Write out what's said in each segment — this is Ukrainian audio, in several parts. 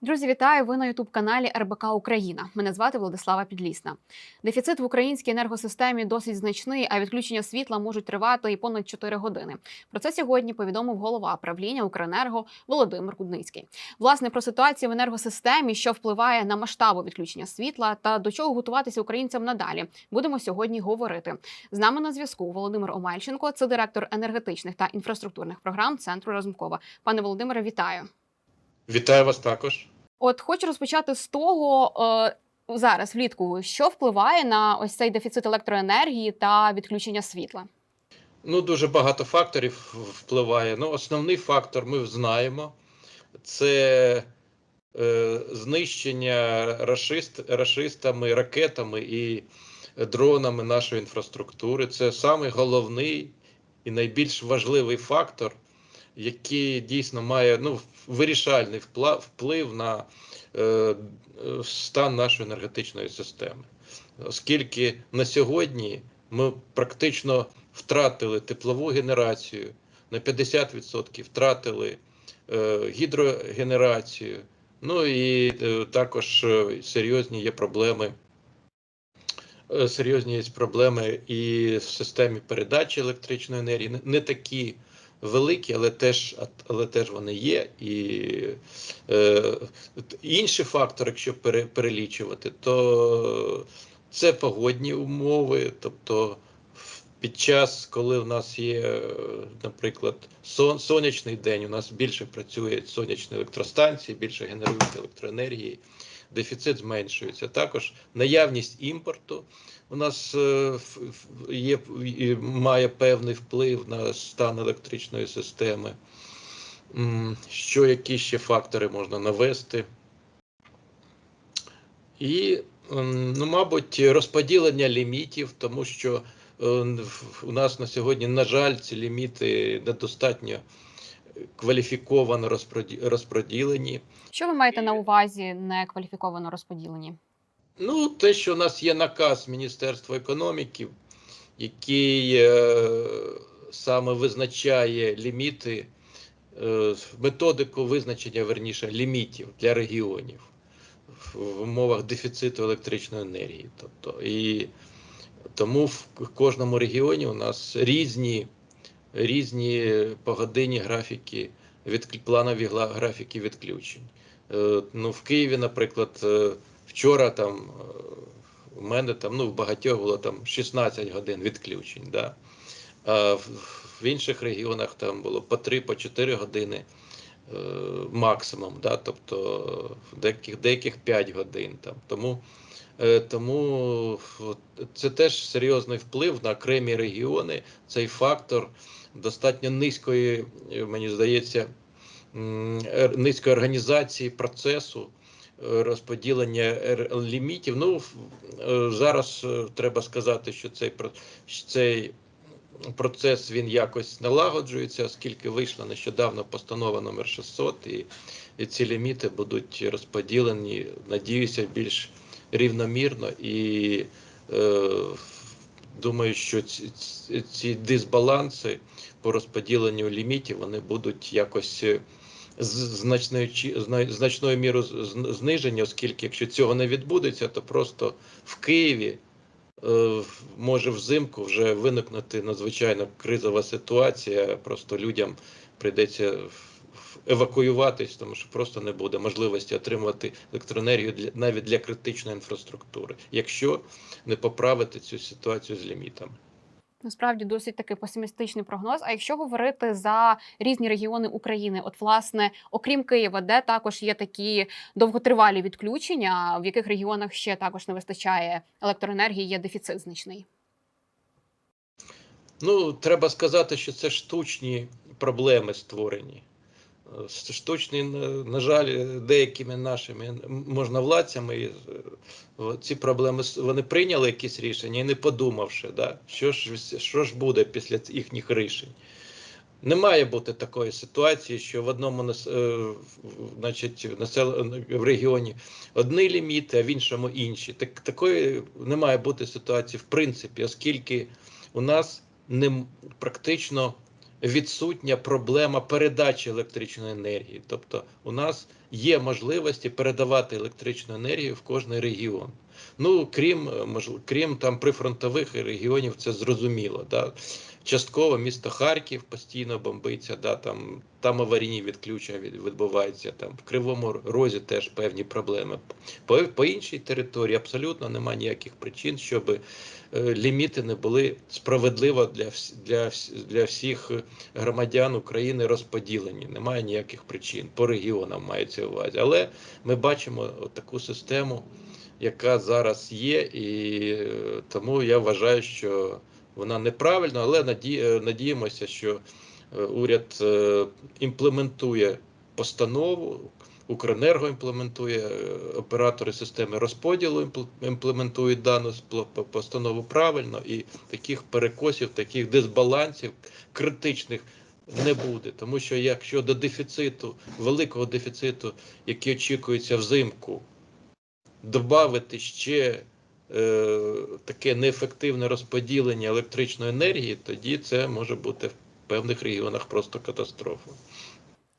Друзі, вітаю! Ви на ютуб каналі РБК Україна. Мене звати Владислава Підлісна. Дефіцит в українській енергосистемі досить значний, а відключення світла можуть тривати і понад 4 години. Про це сьогодні повідомив голова правління Укренерго Володимир Кудницький. Власне про ситуацію в енергосистемі, що впливає на масштаби відключення світла та до чого готуватися українцям надалі. Будемо сьогодні говорити. З нами на зв'язку Володимир Омельченко, це директор енергетичних та інфраструктурних програм Центру Разумкова. Пане Володимире, вітаю. Вітаю вас також. От хочу розпочати з того е, зараз, влітку, що впливає на ось цей дефіцит електроенергії та відключення світла. Ну, дуже багато факторів впливає. Ну, основний фактор ми знаємо. Це е, знищення рашист, рашистами, ракетами і дронами нашої інфраструктури. Це самий головний і найбільш важливий фактор, який дійсно має ну, вирішальний вплив на е, стан нашої енергетичної системи. Оскільки на сьогодні ми практично втратили теплову генерацію, на 50% втратили е, гідрогенерацію, ну і е, також е, серйозні є проблеми. е, Серйозні є проблеми і в системі передачі електричної енергії, не- не такі великі, але теж, але теж вони є. І е, інші фактори, якщо перелічувати, то це погодні умови, тобто під час, коли в нас є, наприклад, сон, сонячний день, у нас більше працюють сонячні електростанції, більше генерують електроенергії, дефіцит зменшується. Також наявність імпорту у нас е, є, і має певний вплив на стан електричної системи. Що які ще фактори можна навести? І, ну, мабуть, розподілення лімітів, тому що е, у нас на сьогодні, на жаль, ці ліміти недостатньо кваліфіковано розпроді- розподілені. Що ви маєте на увазі некваліфіковано розподілені? Ну, те, що у нас є наказ Міністерства економіки, який е, саме визначає ліміти, е, методику визначення верніше лімітів для регіонів в умовах дефіциту електричної енергії. Тобто, і тому в кожному регіоні у нас різні, різні погодинні графіки, від, планові графіки відключень. Е, Ну, в Києві, наприклад, е, вчора там е, у мене там, ну, в багатьох було там 16 годин відключень. Да? А в, інших регіонах там було по 3 по 4 години е, максимум, да? тобто в деяких, деяких 5 годин. Там. Тому, е, тому це теж серйозний вплив на окремі регіони. Цей фактор достатньо низької, е, мені здається, е, низької організації процесу е, розподілення лімітів. Ну е, зараз е, треба сказати, що цей цей процес він якось налагоджується, оскільки вийшла нещодавно постанова номер 600, і, і ці ліміти будуть розподілені, надіюся, більш рівномірно і е, думаю, що ці, ці- дисбаланси по розподіленню лімітів вони будуть якось е, значною значною мірою з- з- оскільки якщо цього не відбудеться, то просто в Києві е, може взимку вже виникнути надзвичайно кризова ситуація. Просто людям прийдеться евакуюватись, тому що просто не буде можливості отримувати електроенергію для навіть для критичної інфраструктури, якщо не поправити цю ситуацію з лімітами. Насправді досить такий песимістичний прогноз. А якщо говорити за різні регіони України, от власне, окрім Києва, де також є такі довготривалі відключення, в яких регіонах ще також не вистачає електроенергії, є дефіцит значний. Ну, треба сказати, що це штучні проблеми створені. Е, Штучні, на на жаль, деякими нашими можновладцями е, ці проблеми вони прийняли якісь рішення і не подумавши, да, що ж що ж буде після їхніх рішень. Не має бути такої ситуації, що в одному е, значить, в регіоні одні ліміти, а в іншому інші. Так, такої не має бути ситуації в принципі, оскільки у нас не практично відсутня проблема передачі електричної енергії. Тобто, у нас є можливості передавати електричну енергію в кожний регіон. Ну, крім е, крім там прифронтових регіонів, це зрозуміло. Да? Частково місто Харків постійно бомбиться, да, там, там аварійні відключення від- відбуваються. Там в Кривому Розі теж певні проблеми. По, по іншій території абсолютно немає ніяких причин, щоб е, ліміти не були справедливо для, для, для всіх громадян України розподілені. Немає ніяких причин. По регіонам мається увазі. Але ми бачимо таку систему, яка зараз є, і е, тому я вважаю, що вона неправильна, але е, надіємося, що е, уряд е, імплементує постанову. Укренерго імплементує, оператори системи розподілу імплементують дану постанову правильно, і таких перекосів, таких дисбалансів критичних не буде. Тому що якщо до дефіциту, великого дефіциту, який очікується взимку, додати ще таке неефективне розподілення електричної енергії, тоді це може бути в певних регіонах просто катастрофа.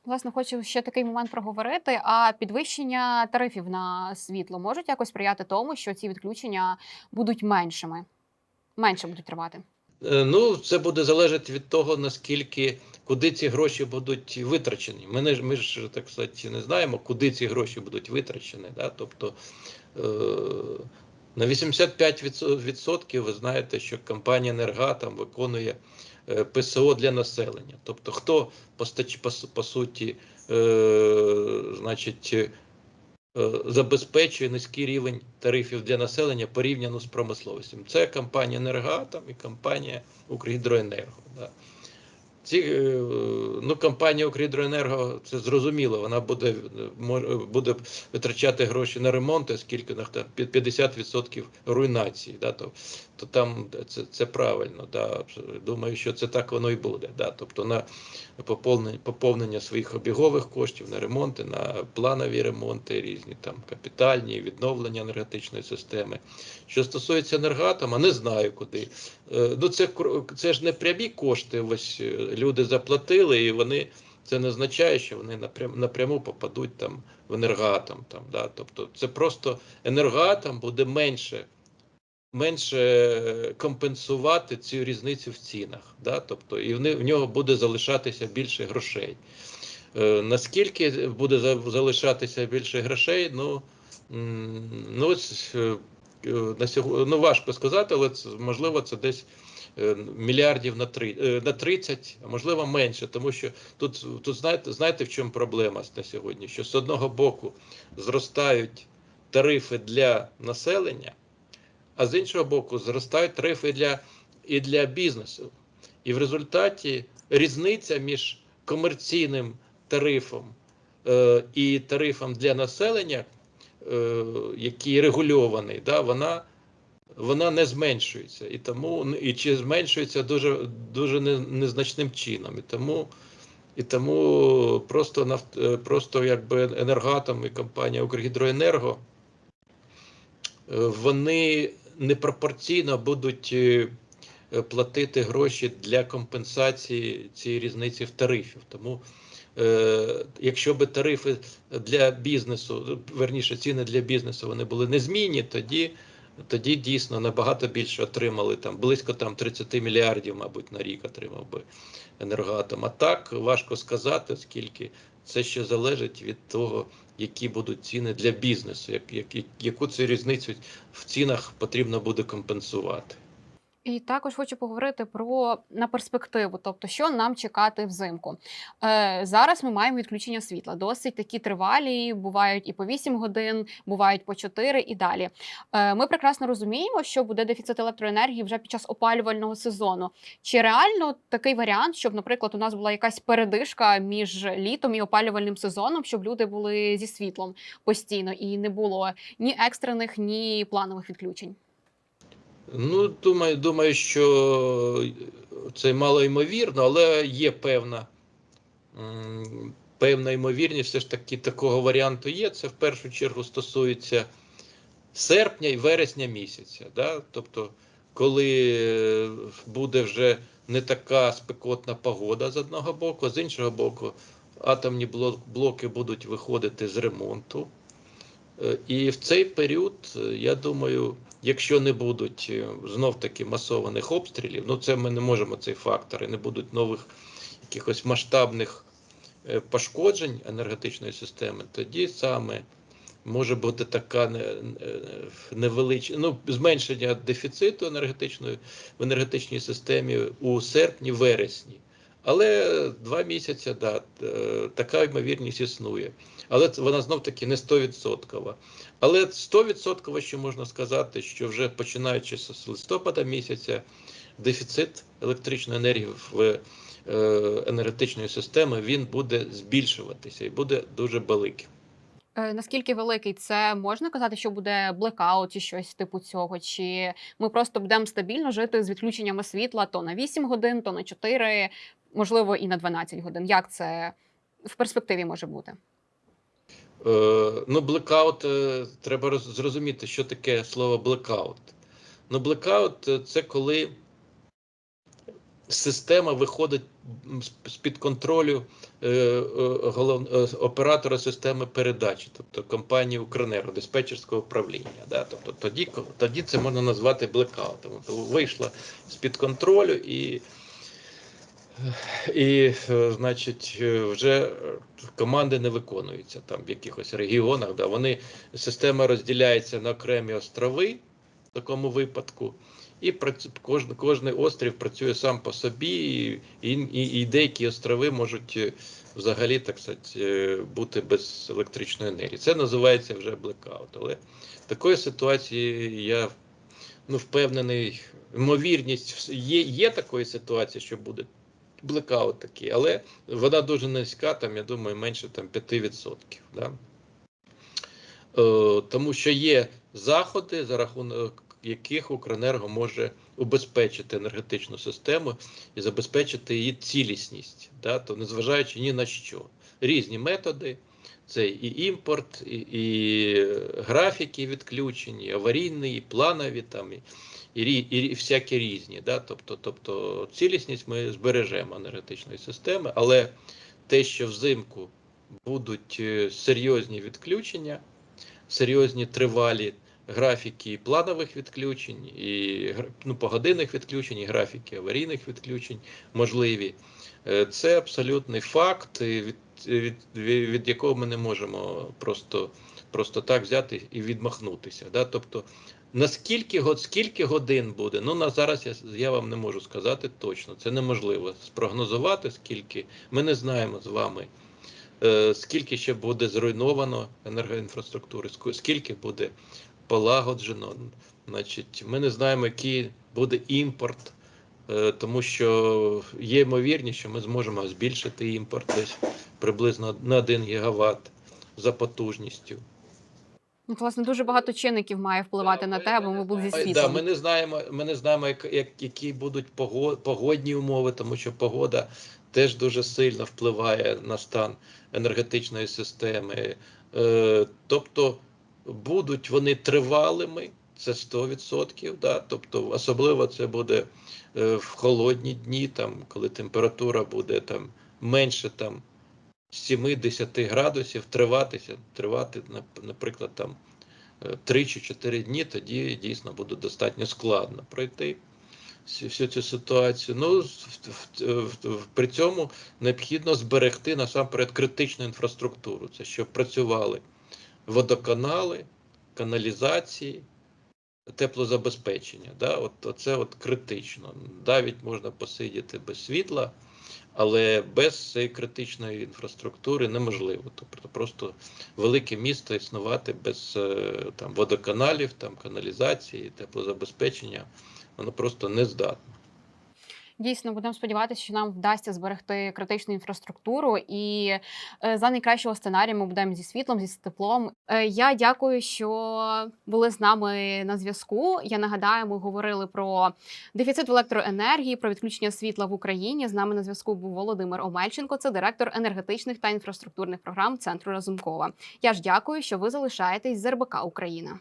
Власне, хочу ще такий момент проговорити. А підвищення тарифів на світло можуть якось сприяти тому, що ці відключення будуть меншими, менше будуть тривати. Е, Ну, це буде залежати від того, наскільки куди ці гроші будуть витрачені. Ми, не, ми ж так сказати, не знаємо, куди ці гроші будуть витрачені. Да? Тобто е, на 85% ви знаєте, що компанія Енергатом виконує е, ПСО для населення. Тобто, хто постач, по, по суті, е, значить. е, Забезпечує низький рівень тарифів для населення порівняно з промисловістю. Це компанія Енергоатом і компанія Укргідроенерго. Да. Ці, е, ну, компанія Укргідроенерго, це зрозуміло, вона буде, буде витрачати гроші на ремонт, оскільки на під 50% руйнації. Да, то, то там це, це правильно. Да, думаю, що це так воно і буде. Да, тобто на поповнення, поповнення своїх обігових коштів на ремонти, на планові ремонти, різні там капітальні, відновлення енергетичної системи. Що стосується енергатома, не знаю куди. Е, Ну, це, це ж не прямі кошти. Ось е, люди заплатили, і вони це не означає, що вони напрям, напряму попадуть там в енергатом. Там, да? Тобто це просто енергатом буде менше. Менше компенсувати цю різницю в цінах, да? тобто і в, нього буде залишатися більше грошей. Е, наскільки буде залишатися більше грошей, ну, ну е, е, на сьогодні, ну важко сказати, але це, можливо це десь е, мільярдів на, три, е, на 30, а можливо менше, тому що тут, тут знаєте, знаєте, в чому проблема на сьогодні? Що з одного боку зростають тарифи для населення, а з іншого боку, зростають тарифи для, і для бізнесу. І в результаті різниця між комерційним тарифом е, і тарифом для населення, е, який регульований, да, вона, вона не зменшується. І тому і чи зменшується дуже, дуже незначним чином. І тому, і тому просто, нафт, е, просто якби енергатом і компанія Укргідроенерго е, вони непропорційно будуть е, е, платити гроші для компенсації цієї різниці в тарифів. Тому, е, якщо би тарифи для бізнесу, верніше ціни для бізнесу, вони були незмінні, тоді. Тоді дійсно набагато більше отримали там близько там 30 мільярдів, мабуть, на рік отримав би енергоатом. А так важко сказати, оскільки це ще залежить від того, які будуть ціни для бізнесу, як, як, яку цю різницю в цінах потрібно буде компенсувати. І також хочу поговорити про на перспективу, тобто що нам чекати взимку. Е, зараз ми маємо відключення світла. Досить такі тривалі, бувають і по 8 годин, бувають по 4 і далі. Е, ми прекрасно розуміємо, що буде дефіцит електроенергії вже під час опалювального сезону. Чи реально такий варіант, щоб, наприклад, у нас була якась передишка між літом і опалювальним сезоном, щоб люди були зі світлом постійно і не було ні екстрених, ні планових відключень? Ну, думаю, думаю, що це мало ймовірно, але є певна, певна ймовірність, все ж таки такого варіанту є. Це в першу чергу стосується серпня і вересня місяця. Да? Тобто коли е, буде вже не така спекотна погода з одного боку, з іншого боку, атомні блоки будуть виходити з ремонту. Е, І в цей період, е, я думаю, якщо не будуть знов таки масованих обстрілів, ну це ми не можемо цей фактор, і не будуть нових якихось масштабних е, пошкоджень енергетичної системи, тоді саме може бути така невеличка, ну, зменшення дефіциту енергетичної в енергетичній системі у серпні-вересні. Але два місяці, да, е, така ймовірність існує. Але вона знов таки не 100%. Але 100% ще можна сказати, що вже починаючи з листопада місяця дефіцит електричної енергії в е, енергетичної системи він буде збільшуватися і буде дуже великим. Е, Наскільки великий це можна казати, що буде блекаут чи щось типу цього? Чи ми просто будемо стабільно жити з відключеннями світла то на 8 годин, то на 4, можливо, і на 12 годин? Як це в перспективі може бути? Е, ну, блекаут, е, треба зрозуміти, що таке слово блекаут. Ну, блекаут е, це коли система виходить з- з-під контролю е, е, голов, оператора системи передачі, тобто компанії Укренерго, диспетчерського управління. Да? Тобто тоді, тоді це можна назвати блекаутом. Тобто вийшла з-під контролю і і, е, значить, е, вже е, команди не виконуються там в якихось регіонах. Да. Вони, система розділяється на окремі острови в такому випадку, і кожен, кожний острів працює сам по собі, і, і, і, деякі острови можуть взагалі так сказати, бути без електричної енергії. Це називається вже блекаут. Але такої ситуації я ну, впевнений, ймовірність є, є такої ситуації, що буде блекаут такий, але вона дуже низька, там, я думаю, менше там, 5%. Да? Е, тому що є заходи, за рахунок яких Укренерго може убезпечити енергетичну систему і забезпечити її цілісність, да? то незважаючи ні на що. Різні методи. Це і імпорт, і, і графіки відключені, і аварійні, і планові, там, і, і, і, всякі різні. Да? Тобто, тобто цілісність ми збережемо енергетичної системи, але те, що взимку будуть е, серйозні відключення, серйозні тривалі графіки планових відключень, і ну, погодинних відключень, і графіки аварійних відключень можливі. Е, Це абсолютний факт, від, від, від, якого ми не можемо просто, просто так взяти і відмахнутися. Да? Тобто, наскільки скільки годин буде? Ну на зараз я, я вам не можу сказати точно. Це неможливо спрогнозувати, скільки ми не знаємо з вами. е, Скільки ще буде зруйновано енергоінфраструктури, скільки буде полагоджено, значить, ми не знаємо, який буде імпорт, е, тому що є ймовірність, що ми зможемо збільшити імпорт десь приблизно на 1 гігаватт за потужністю. Ну, власне, дуже багато чинників має впливати на те, аби ми були зі Ой, світлом. Да, ми не знаємо, ми не знаємо, як, як, які будуть погодні умови, тому що погода теж дуже сильно впливає на стан енергетичної системи. Е, тобто будуть вони тривалими, це 100%, да? тобто особливо це буде е, в холодні дні, там, коли температура буде там, менше там, 7-10 градусів, триватися, тривати, наприклад, там, е, 3 чи 4 дні, тоді дійсно буде достатньо складно пройти всю, цю ситуацію. Ну, в- при цьому необхідно зберегти насамперед критичну інфраструктуру. Це щоб працювали водоканали, каналізації, теплозабезпечення. Да? От, це от критично. Навіть можна посидіти без світла, але без цієї критичної інфраструктури неможливо. Тобто просто велике місто існувати без е, там, водоканалів, там, каналізації, теплозабезпечення, воно просто не здатне. Дійсно, будемо сподіватися, що нам вдасться зберегти критичну інфраструктуру, і е, за найкращого сценарію ми будемо зі світлом, зі теплом. Е, я дякую, що були з нами на зв'язку. Я нагадаю, ми говорили про дефіцит в електроенергії, про відключення світла в Україні. З нами на зв'язку був Володимир Омельченко, це директор енергетичних та інфраструктурних програм Центру Разумкова. Я ж дякую, що ви залишаєтесь з РБК Україна.